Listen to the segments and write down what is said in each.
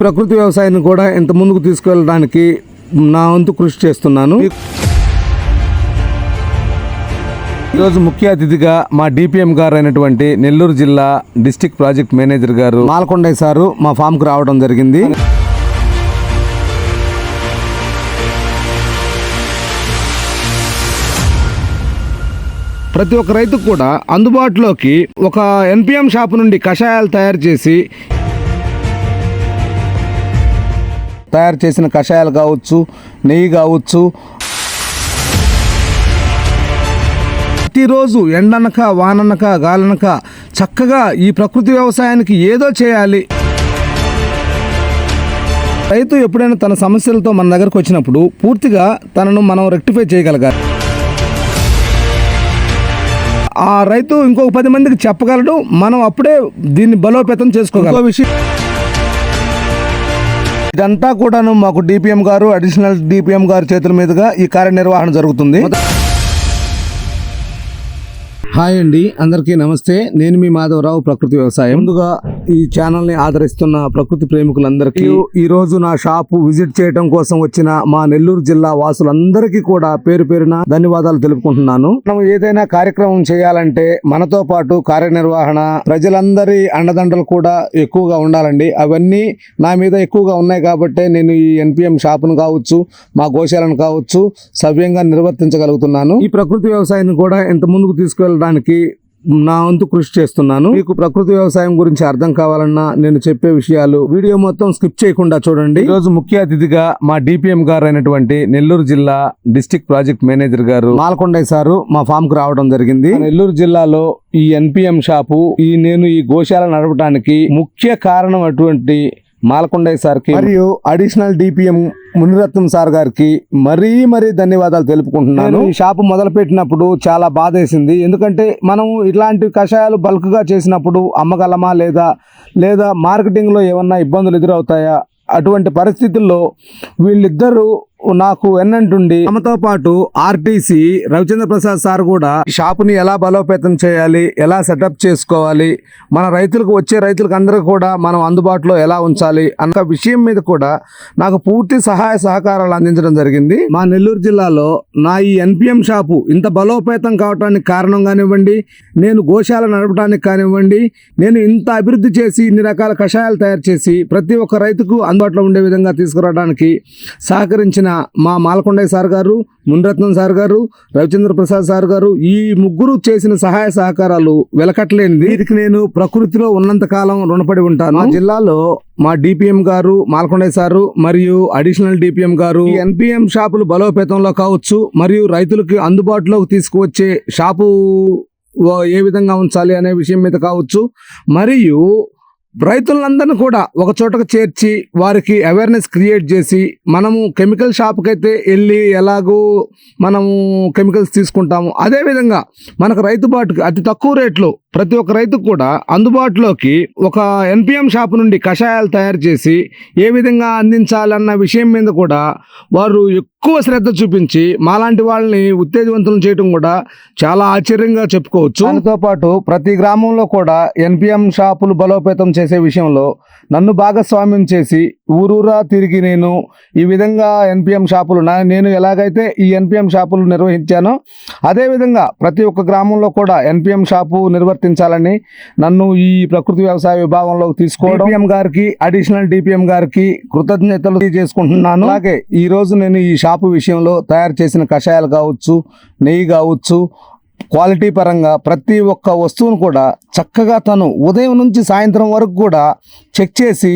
ప్రకృతి వ్యవసాయాన్ని కూడా ఇంత ముందుకు తీసుకెళ్ళడానికి నా వంతు కృషి చేస్తున్నాను. ఈరోజు ముఖ్య అతిథిగా మా డిపిఎం గారు అయినటువంటి నెల్లూరు జిల్లా డిస్టిక్ ప్రాజెక్ట్ మేనేజర్ గారు మాలకొండయ్య సారు మా ఫామ్కు రావడం జరిగింది. ప్రతి ఒక్క రైతుకు కూడా అందుబాటులోకి ఒక ఎన్పిఎం షాప్ నుండి కషాయాలు తయారు చేసి తయారు చేసిన కషాయాలు కావచ్చు నెయ్యి కావచ్చు. ప్రతిరోజు ఎండనక వాననక గాలనక చక్కగా ఈ ప్రకృతి వ్యవసాయానికి ఏదో చేయాలి. రైతు ఎప్పుడైనా తన సమస్యలతో మన దగ్గరకు వచ్చినప్పుడు పూర్తిగా తనను మనం రెక్టిఫై చేయగలగాలి. ఆ రైతు ఇంకొక పది మందికి చెప్పగలడు మనం అప్పుడే దీన్ని బలోపేతం చేసుకోగలం. విషయం ఇదంతా కూడాను మాకు డిపిఎం గారు అడిషనల్ డిపిఎం గారు చేతుల మీదుగా ఈ కార్యనిర్వహణ జరుగుతుంది. హాయ్ అండి అందరికీ నమస్తే. నేను మీ మాధవరావు ప్రకృతి వ్యవసాయం. ముందుగా ఈ ఛానల్ని ఆదరిస్తున్న ప్రకృతి ప్రేమికులందరికీ ఈ రోజు నా షాపు విజిట్ చేయడం కోసం వచ్చిన మా నెల్లూరు జిల్లా వాసులందరికీ కూడా పేరు పేరున ధన్యవాదాలు తెలుపుకుంటున్నాను. మనం ఏదైనా కార్యక్రమం చేయాలంటే మనతో పాటు కార్యనిర్వహణ ప్రజలందరి అండదండలు కూడా ఎక్కువగా ఉండాలండి. అవన్నీ నా మీద ఎక్కువగా ఉన్నాయి కాబట్టి నేను ఈ ఎన్పిఎం షాపును కావచ్చు మా గోశాలను కావచ్చు సవ్యంగా నిర్వర్తించగలుగుతున్నాను. ఈ ప్రకృతి వ్యవసాయాన్ని కూడా ఇంత ముందుకు తీసుకువెళ్ళడానికి నా వంతు కృషి చేస్తున్నాను. మీకు ప్రకృతి వ్యవసాయం గురించి అర్థం కావాలన్నా నేను చెప్పే విషయాలు వీడియో మొత్తం స్కిప్ చేయకుండా చూడండి. ఈ రోజు ముఖ్య అతిథిగా మా డిపిఎం గారు అయినటువంటి నెల్లూరు జిల్లా డిస్టిక్ ప్రాజెక్ట్ మేనేజర్ గారు మాలకొండయ్య సారు మా ఫామ్కు రావడం జరిగింది. నెల్లూరు జిల్లాలో ఈ ఎన్పిఎం షాపు ఈ నేను ఈ గోశాల నడపడానికి ముఖ్య కారణం అటువంటి మాలకొండయ్య సార్కి మరియు అడిషనల్ డిపిఎం మునిరత్నం సార్ గారికి మరీ మరీ ధన్యవాదాలు తెలుపుకుంటున్నాను. ఈ షాపు మొదలు పెట్టినప్పుడు చాలా బాధ వేసింది ఎందుకంటే మనం ఇట్లాంటి కషాయాలు బల్క్గా చేసినప్పుడు అమ్మగలమా లేదా లేదా మార్కెటింగ్లో ఏమన్నా ఇబ్బందులు ఎదురవుతాయా? అటువంటి పరిస్థితుల్లో వీళ్ళిద్దరూ నాకు ఎన్నంటుండి తమతో పాటు ఆర్టీసీ రవిచంద్ర ప్రసాద్ సార్ కూడా షాపుని ఎలా బలోపేతం చేయాలి ఎలా సెటప్ చేసుకోవాలి మన రైతులకు వచ్చే రైతులకు అందరికీ కూడా మనం అందుబాటులో ఎలా ఉంచాలి అన్న విషయం మీద కూడా నాకు పూర్తి సహాయ సహకారాలు అందించడం జరిగింది. మా నెల్లూరు జిల్లాలో నా ఈ ఎన్పిఎం షాపు ఇంత బలోపేతం కావడానికి కారణం కానివ్వండి నేను గోశాల నడపడానికి కానివ్వండి నేను ఇంత అభివృద్ధి చేసి ఇన్ని రకాల కషాయాలు తయారు చేసి ప్రతి ఒక్క రైతుకు అందుబాటులో ఉండే విధంగా తీసుకురావడానికి సహకరించిన మా మాలకొండయ్య సార్ గారు మున్రత్నం సార్ గారు రవిచంద్ర ప్రసాద్ సార్ గారు ఈ ముగ్గురు చేసిన సహాయ సహకారాలు వెలకట్టలేనిది. వీరికి నేను ప్రకృతిలో ఉన్నంత కాలం రుణపడి ఉంటాను. మా జిల్లాలో మా డిపిఎం గారు మాలకొండయ్య సారు మరియు అడిషనల్ డిపిఎం గారు ఎన్పిఎం షాపులు బలోపేతంలో కావచ్చు మరియు రైతులకి అందుబాటులోకి తీసుకువచ్చే షాపు ఏ విధంగా ఉంచాలి అనే విషయం మీద కావచ్చు. మరియు రైతులందరినీ కూడా ఒక చోటకు చేర్చి వారికి అవేర్నెస్ క్రియేట్ చేసి మనము కెమికల్ షాప్కి అయితే వెళ్ళి ఎలాగూ మనము కెమికల్స్ తీసుకుంటాము. అదేవిధంగా మనకు రైతుబాటుకి అతి తక్కువ రేట్లో ప్రతి ఒక్క రైతుకు కూడా అందుబాటులోకి ఒక ఎన్పిఎం షాప్ నుండి కషాయాలు తయారు చేసి ఏ విధంగా అందించాలన్న విషయం మీద కూడా వారు ఎక్కువ శ్రద్ధ చూపించి మాలాంటి వాళ్ళని ఉత్తేజవంతులను చేయడం కూడా చాలా ఆశ్చర్యంగా చెప్పుకోవచ్చు. దానితో పాటు ప్రతి గ్రామంలో కూడా ఎన్పిఎం షాపులు బలోపేతం చేసే విషయంలో నన్ను భాగస్వామ్యం చేసి ఊరూరా తిరిగి నేను ఈ విధంగా ఎన్పిఎం షాపులు నేను ఎలాగైతే ఈ ఎన్పిఎం షాపులు నిర్వహించానో అదేవిధంగా ప్రతి ఒక్క గ్రామంలో కూడా ఎన్పిఎం షాపు నిర్వర్తించాలని నన్ను ఈ ప్రకృతి వ్యవసాయ విభాగంలోకి తీసుకోవడం డిపిఎం గారికి అడిషనల్ డిపిఎం గారికి కృతజ్ఞతలు తెలియజేసుకుంటున్నాను. అలాగే ఈ రోజు నేను ఈ షాపు విషయంలో తయారు చేసిన కషాయాలు కావచ్చు నెయ్యి కావచ్చు క్వాలిటీ పరంగా ప్రతి ఒక్క వస్తువును కూడా చక్కగా తను ఉదయం నుంచి సాయంత్రం వరకు కూడా చెక్ చేసి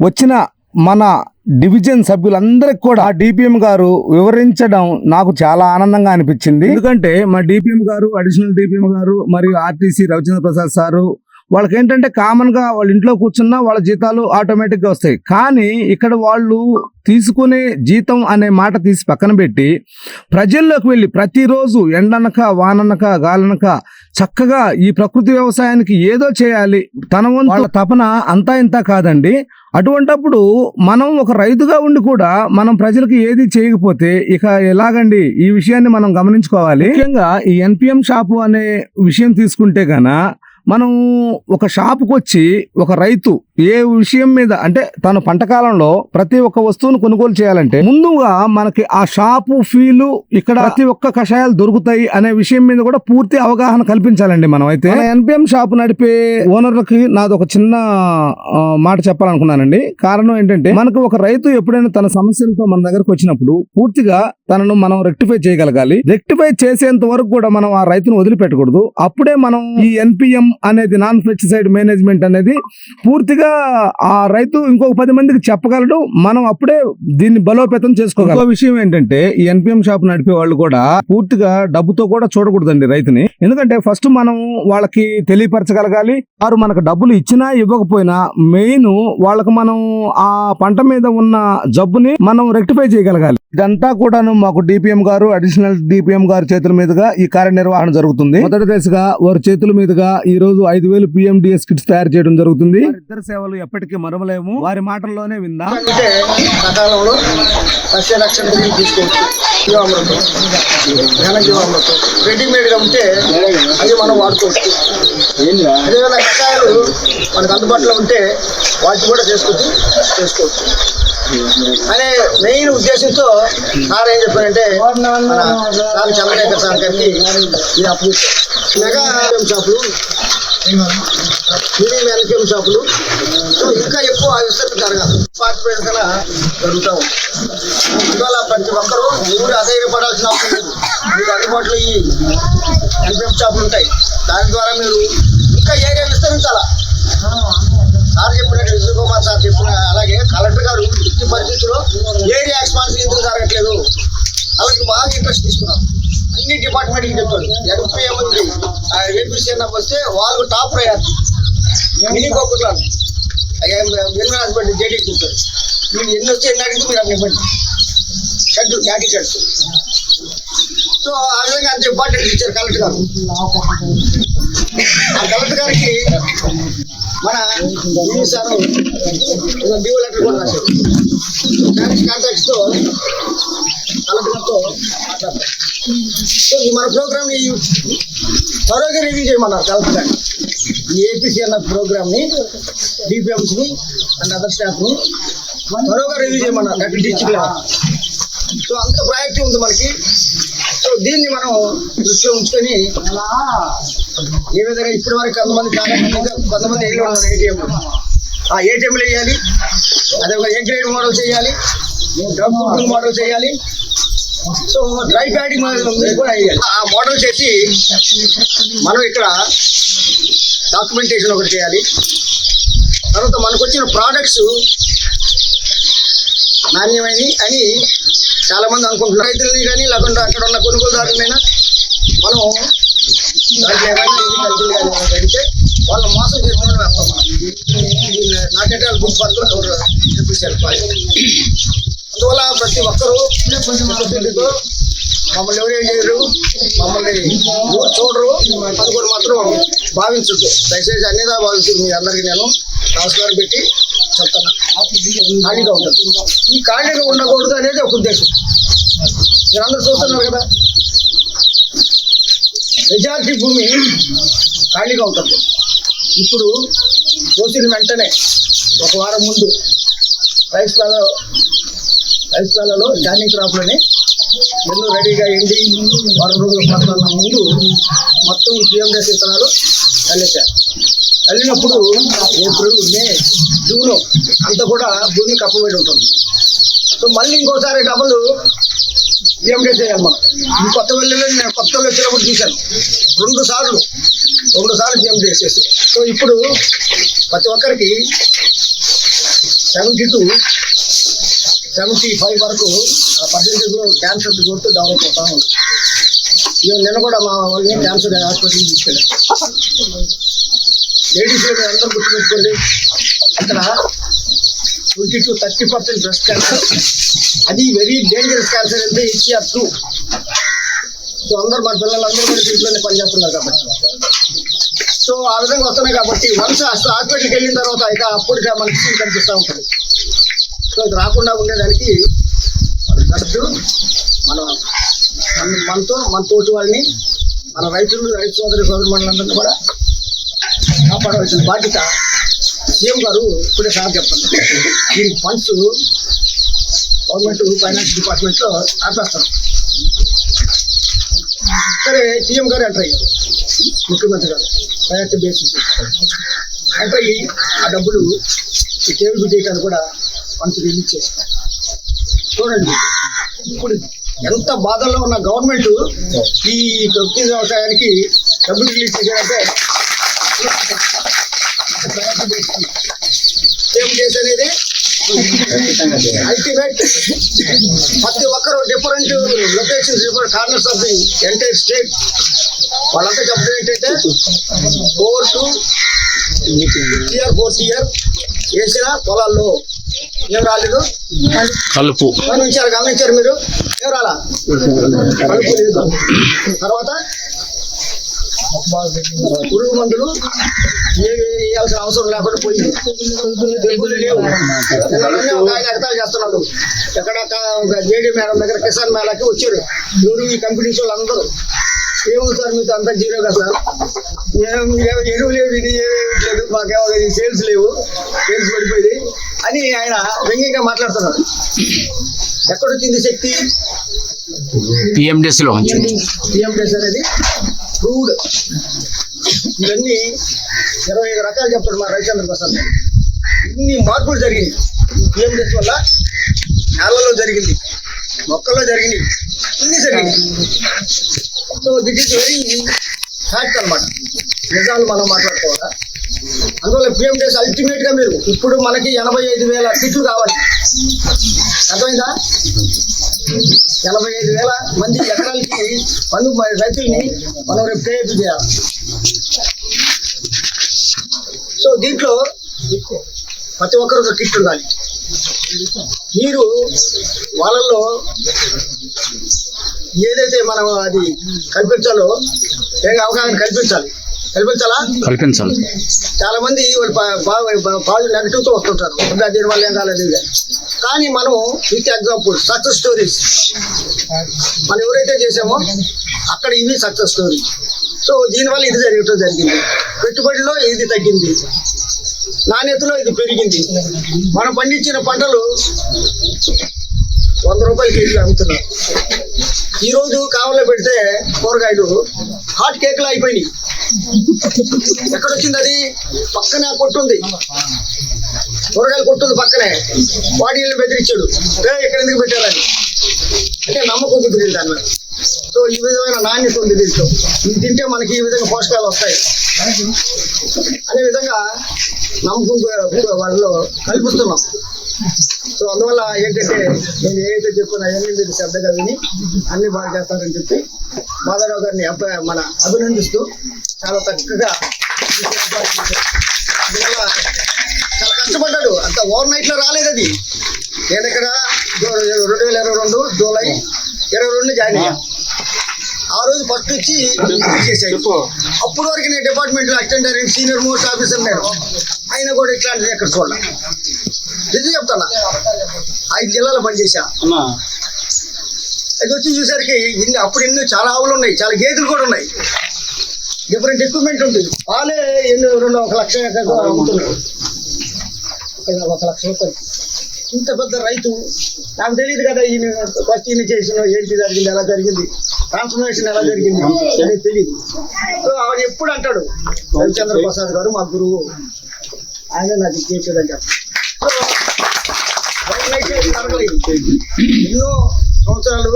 వచ్చిన మన డివిజన్ సభ్యులందరికి కూడా డిపిఎం గారు వివరించడం నాకు చాలా ఆనందంగా అనిపించింది. ఎందుకంటే మా డిపిఎం గారు అడిషనల్ డిపిఎం గారు మరియు ఆర్టీసీ రవిచంద్ర ప్రసాద్ సారు వాళ్ళకి ఏంటంటే కామన్గా వాళ్ళ ఇంట్లో కూర్చున్నా వాళ్ళ జీతాలు ఆటోమేటిక్గా వస్తాయి. కానీ ఇక్కడ వాళ్ళు తీసుకునే జీతం అనే మాట తీసి పక్కన పెట్టి ప్రజల్లోకి వెళ్ళి ప్రతిరోజు ఎండనక వాననక గాలనక చక్కగా ఈ ప్రకృతి వ్యవసాయానికి ఏదో చేయాలి. తన వాళ్ళ తపన అంతా ఇంత కాదండి. అటువంటప్పుడు మనం ఒక రైతుగా ఉండి కూడా మనం ప్రజలకు ఏది చేయకపోతే ఇక ఎలాగండి? ఈ విషయాన్ని మనం గమనించుకోవాలి. ముఖ్యంగా ఈ ఎన్పిఎం షాపు అనే విషయం తీసుకుంటే గన మనం ఒక షాపుకి వచ్చి ఒక రైతు ఏ విషయం మీద? అంటే తను పంట కాలంలో ప్రతి ఒక్క వస్తువును కొనుగోలు చేయాలంటే ముందుగా మనకి ఆ షాపు ఫీలు ఇక్కడ ప్రతి ఒక్క కషాయాలు దొరుకుతాయి అనే విషయం మీద కూడా పూర్తి అవగాహన కల్పించాలండి మనం. అయితే ఎన్పిఎం షాప్ నడిపే ఓనర్లకి నాది ఒక చిన్న మాట చెప్పాలనుకున్నానండి. కారణం ఏంటంటే మనకు ఒక రైతు ఎప్పుడైనా తన సమస్యలతో మన దగ్గరకు వచ్చినప్పుడు పూర్తిగా తనను మనం రెక్టిఫై చేయగలగాలి. రెక్టిఫై చేసేంత వరకు కూడా మనం ఆ రైతును వదిలిపెట్టకూడదు. అప్పుడే మనం ఈ ఎన్పిఎం అనేది నాన్ పెస్టిసైడ్ మేనేజ్మెంట్ అనేది పూర్తిగా ఆ రైతు ఇంకొక పది మందికి చెప్పగలడు. మనం అప్పుడే దీన్ని బలోపేతం చేసుకోగలం. ఇంకో విషయం ఏంటంటే ఈ ఎన్పిఎం షాప్ నడిపే వాళ్ళు కూడా పూర్తిగా డబ్బుతో కూడా చూడకూడదండి రైతుని. ఎందుకంటే ఫస్ట్ మనం వాళ్ళకి తెలియపరచగలగాలి. వారు మనకు డబ్బులు ఇచ్చినా ఇవ్వకపోయినా మెయిన్ వాళ్ళకి మనం ఆ పంట మీద ఉన్న జబ్బుని మనం రెక్టిఫై చేయగలగాలి. ఇదంతా కూడాను మాకు డిపిఎం గారు అడిషనల్ డిపిఎం గారు చేతుల మీదుగా ఈ కార్యనిర్వహణ జరుగుతుంది. మొదటి దశగా వారి చేతుల మీదుగా ఈ రోజు ఐదు వేలు పిఎండిఎస్ కిట్స్ తయారు చేయడం జరుగుతుంది. ఇద్దరు సేవలు ఎప్పటికీ మరవలేము. వారి మాటల్లోనే విందాం. అంటే సకాలంలో సస్య రక్షణ తీసుకోవచ్చు జీవామృతం ఘన జీవామృతం రెడీమేడ్గా ఉంటే అది మనం వాడుకోవచ్చు. అదేవిధంగా కషాయాలు మనకు అందుబాటులో ఉంటే వాటి కూడా చేసుకోవచ్చు చేసుకోవచ్చు. అనే మెయిన్ ఉద్దేశంతో సార్ ఏం చెప్పారంటే మన సార్ చంద్రశేఖర్ సార్ గారికి ఇది అప్పు మెగా షాపులు మినీ మ్యానుఫ్యాక్చరింగ్ షాపులు. సో ఇంకా ఎక్కువ విస్తరణ జరగాలి పార్టీ కన్నా జరుగుతూ. ఉంది ఇవాళ ప్రతి ఒక్కరూ ఎవరు అధైర్యపడాల్సిన అవసరం లేదు. మీకు అందుబాటులో ఈ ఎల్పిఎం షాపులు ఉంటాయి. దాని ద్వారా మీరు ఇంకా ఏరియా విస్తరించాలా? సార్ చెప్పినట్టు విజయకుమార్ సార్ చెప్పిన అలాగే కలెక్టర్ గారు ఈ పరిస్థితుల్లో ఏరియా ఎక్స్పాన్షన్ ఎందుకు జరగట్లేదు? అలాగే బాగా ఇంట్రెస్ట్ తీసుకున్నాం. అన్ని డిపార్ట్మెంట్కి చెప్పారు ఎంపీ ఉంది ఏపీసీ అన్న వస్తే వాళ్ళు టాప్ ప్రయారిటీ మినీ కోకుట్లాను ఎన్ని హాస్పిటల్ జేడీ కూర్చోండి మీరు ఎన్ని వచ్చి ఎన్ని అడిగితే మీరు అన్ని ఇవ్వండి. Shed యాటీ sheds. సో ఆ విధంగా అంత ఇంపార్టెంట్ ఇచ్చారు కలెక్టర్ గారు. ఆ కలెక్టర్ గారికి మన సార్ డిఓ లెటర్ కూడా రాశారు. కాంటాక్ట్స్తో కలెక్టర్ గారితో మాట్లాడతారు. సో మన ప్రోగ్రామ్ త్వరగా రివ్యూ చేయమన్నారు కలెక్టర్ గారు. ఈ ఏపీసీ అన్న ప్రోగ్రామ్ని డిపిఎంస్ని అండ్ అదర్ స్టాఫ్ని రివ్యూ చేయమన్నారు అటు టీచింగ్ సో అంత ప్రయారిటీ ఉంది మనకి. సో దీన్ని మనం దృష్టిలో ఉంచుకొని ఏ విధంగా ఇప్పటి వరకు కొంతమంది చాలా కొంతమంది ఏళ్ళు ఉన్నారు ఏటీఎం ఆ ఏటీఎంలు వేయాలి అదే ఒక ఏ గ్రేడ్ మోడల్ చేయాలి డ్రగ్ కుకింగ్ మోడల్ చేయాలి. సో డ్రై ప్యాడింగ్ మోడల్ కూడా వేయాలి ఆ మోడల్ చేసి మనం ఇక్కడ డాక్యుమెంటేషన్ ఒకటి చేయాలి. తర్వాత మనకు వచ్చిన ప్రోడక్ట్స్ నాణ్యమైన అని చాలా మంది అనుకుంటున్నారు. రైతులని కానీ లేకుండా అక్కడ ఉన్న కొనుగోలుదారులైనా మనం దాంట్లో ఏమైనా కానీ కడితే వాళ్ళు మోసం నాకైతే వాళ్ళు గుడ్ పద్ధతులు చూపించారు అందువల్ల ప్రతి ఒక్కరూ మమ్మల్ని ఎవరేం చేయరు? మమ్మల్ని చూడరు. అది మాత్రం భావించద్దు. దయచేసి అన్నిదా భావించదు మీ అందరికీ నేను. నమస్కారం పెట్టి చెప్తాను ఖాళీగా ఉంటుంది ఈ ఖాళీగా ఉండకూడదు అనేది ఒక ఉద్దేశం. మీరందరూ చూస్తున్నారు కదా. మెజార్టీ భూమి ఖాళీగా ఉంటుంది. ఇప్పుడు కోసిన వెంటనే ఒక వారం ముందు రైస్ పాలలో రైస్ పాలలో ధాన్యం క్రాప్లోనే ఎన్నో రెడీగా ఎండి వారం రోజుల పట్టాల ముందు మొత్తం సీఎం పిఎండెస్ విత్తనాలు చల్లేశారు చల్లినప్పుడు ఏప్రిల్ మే జూన్లో అంతా కూడా భూమి కప్పబడి ఉంటుంది. సో మళ్ళీ ఇంకోసారి డబుల్ పిఎండెస్ చేయాలి మనం ఈ కొత్త వెళ్ళలేదు నేను కొత్త వచ్చినప్పుడు చూశాను. రెండు సార్లు రెండు సార్లు పిఎండెస్ చేసేసి సో ఇప్పుడు ప్రతి ఒక్కరికి సెవెంటీ టూ సెవెంటీ ఫైవ్ వరకు ఆ పర్సెంటేజ్ క్యాన్సర్ గుర్తు డెవలప్ అవుతా ఉంది. ఇవి నిన్న కూడా మా వాళ్ళని క్యాన్సర్ హాస్పిటల్కి తీసుకెళ్ళాం. లేడీస్ అందరూ గుర్తుపెట్టుకోండి అక్కడ twenty to thirty percent breast cancer అది వెరీ డేంజరస్ క్యాన్సర్ అంటే హెచ్ఆర్ టూ సో అందరు మా పిల్లలందరూ కూడా ఇంట్లోనే పనిచేస్తున్నారు కాబట్టి. సో ఆ విధంగా వస్తున్నాయి కాబట్టి వన్స్ హాస్పిటల్కి వెళ్ళిన తర్వాత ఇక అప్పుడు మనకి కనిపిస్తూ ఉంటుంది. సో ఇది రాకుండా ఉండేదానికి ఫస్ట్ మన మన- మనతో మన తోటి వాళ్ళని మన రైతులు రైతు సోదరి సోదరి మండలందరినీ కూడా కాపాడవలసిన బాధ్యత సీఎం గారు ఇప్పుడే సార్ చెప్తాను దీనికి ఫండ్స్ గవర్నమెంట్ ఫైనాన్స్ డిపార్ట్మెంట్లో ఆపేస్తారు. సరే సీఎం గారు ఎంటర్ అయ్యారు. ముఖ్యమంత్రి గారు ప్రయారిటీ బేసిస్ ఎంటర్ అయ్యి ఆ డబ్బులు ఈ టేబుల్ చేయడానికి కూడా ఫండ్స్ రిలీజ్ చూడండి ఇప్పుడు ఎంత బాధల్లో ఉన్న గవర్నమెంట్ ఈ ప్రకృతి వ్యవసాయానికి డబ్బులు రిలీజ్ చేయాలంటే ఏం చేసేది అల్టిమేట్ ప్రతి ఒక్కరు different locations different corners of the entire state వాళ్ళంతా చెప్పడం ఏంటంటే four two year fourth year వేసిన పొలాల్లో ఏం రాలేదు కలుపు గమనించారు గమనించారు మీరు ఏం రాలా కలుపు లేదు తర్వాత పురుగు మందులు ఏవి వేయాల్సిన అవసరం లేకుండా పోయింది ఒక ఆయన చేస్తున్నాడు ఎక్కడ జేడీ మేడం దగ్గర కిసాన్ మేళాకి వచ్చారు ఎవరు ఈ కంపెనీస్ వాళ్ళందరూ ఏముంది సార్ మీతో అంతా జీరో కదా సార్ ఎరువు లేవు ఇది ఏమేమి లేదు మాకేమో సేల్స్ లేవు సేల్స్ పడిపోయింది అని ఆయన వ్యంగ్యంగా మాట్లాడుతున్నాడు ఎక్కడొచ్చింది శక్తి? పిఎండిఎస్లో ఉంచింది టీఎండీఎస్ అనేది ప్రూవ్డ్ ఇవన్నీ ఇరవై ఐదు రకాలు చెప్తాడు మా రవిచంద్ర ప్రసాద్. ఇన్ని మార్పులు జరిగినాయి. టీఎండీఎస్ వల్ల నేలలో జరిగింది మొక్కల్లో జరిగినాయి ఇన్ని జరిగినాయి. So this is very fact అనమాట నిజాలు మనం మాట్లాడుకోవాలా? అందువల్ల పిఎండిఎస్ అల్టిమేట్గా మీరు ఇప్పుడు మనకి ఎనభై ఐదు వేల కిట్లు కావాలి. అర్థమైందా? ఎనభై ఐదు వేల మంది ఎకరాలకి పన్ను రైతుల్ని మనం రేపు ప్రేరేపు చేయాలి. సో దీంట్లో ప్రతి ఒక్కరు ఒక కిట్ ఉండాలి. మీరు వాళ్ళల్లో ఏదైతే మనం అది కల్పించాలో ఏ అవగాహన కల్పించాలి? కల్పించాలా? కల్పించాలి. చాలా మంది వాళ్ళు పాజిటివ్ నెగిటివ్తో వస్తుంటారు. ఇంకా దీని వల్ల ఏం కాలేదు. కానీ మనం విత్ ఎగ్జాంపుల్ సక్సెస్ స్టోరీస్. మనం ఎవరైతే చేసామో అక్కడ ఇవి సక్సెస్ స్టోరీ. సో దీనివల్ల ఇది జరగటం జరిగింది. పెట్టుబడిలో ఇది తగ్గింది. నాణ్యతలో ఇది పెరిగింది. మనం పండించిన పంటలు వంద రూపాయల కేజీ అమ్ముతున్నారు. ఈ రోజు కావాలో పెడితే కూరగాయలు హాట్ కేకులు అయిపోయినాయి. ఎక్కడ వచ్చింది అది పక్కనే కొట్టుంది కొట్టు ఉంది. కూరగాయలు కొట్టుంది పక్కనే. వాడి బెదిరించాడు. ఎక్కడ ఇక్కడ ఎందుకు పెట్టారని? అంటే నమ్మకం కుదిరింది దాని మీద. సో ఈ విధమైన నాణ్యత ఉంది దీంట్లో. ఇది తింటే మనకి ఈ విధంగా పోషకాలు వస్తాయి. అనే విధంగా నమ్మకం కు- వాళ్ళలో కల్పిస్తున్నాం సో అందువల్ల ఏంటంటే నేను ఏదైతే చెప్పున్నా అవన్నీ మీరు శ్రద్ధగా విని అన్ని బాగా చేస్తారని చెప్పి మాధవరావు గారిని మన అభినందిస్తూ చాలా చక్కగా అందువల్ల చాలా కష్టపడ్డాడు. అంత ఓవర్ నైట్లో రాలేదు అది. నేను ఇక్కడ రెండు వేల ఇరవై రెండు జూలై ఇరవై రెండు జాయిన్ అయ్యా. ఆ రోజు ఫస్ట్ వచ్చి చేశాడు. అప్పటి వరకు నేను డిపార్ట్మెంట్లో assistant director senior most officer నేను. ఆయన కూడా ఇట్లాంటిది ఎక్కడ చూడాలి నిజం చెప్తానా? ఐదు జిల్లాలో పనిచేశా. అది వచ్చి చూసరికి ఇన్ని అప్పుడు ఎన్నో చాలా ఆవులు ఉన్నాయి చాలా గేదెలు కూడా ఉన్నాయి. డిఫరెంట్ ఎక్విప్మెంట్ ఉంటుంది వాళ్ళే ఎన్నో రెండు ఒక లక్ష ఎకరాలు అమ్ముతున్నారు. ఒక- లక్ష రూపాయలు. ఇంత పెద్ద రైతు నాకు తెలియదు కదా ఈయన ఫస్ట్ ఈయన చేసిన ఏంటి జరిగింది ఎలా జరిగింది ట్రాన్స్ఫర్మేషన్ ఎలా జరిగింది అనేది తెలియదు. సో ఆవిడ ఎప్పుడు అంటాడు రవిచంద్ర ప్రసాద్ గారు మా గురువు ఆయన నాకు చేసేదని ఎన్నో సంవత్సరాలు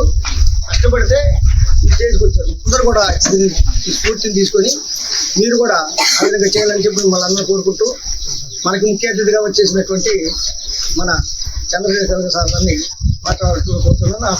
కష్టపడితే ఈ స్టేజ్కి వచ్చారు. అందరూ కూడా ఈ స్ఫూర్తిని తీసుకొని మీరు కూడా ఆ విధంగా చేయాలని చెప్పి మిమ్మల్ని అందరూ కోరుకుంటూ మనకి ముఖ్య అతిథిగా వచ్చేసినటువంటి మన చంద్రశేఖర్ సార్ గారిని మాట్లాడుతూ కోరుతున్నాను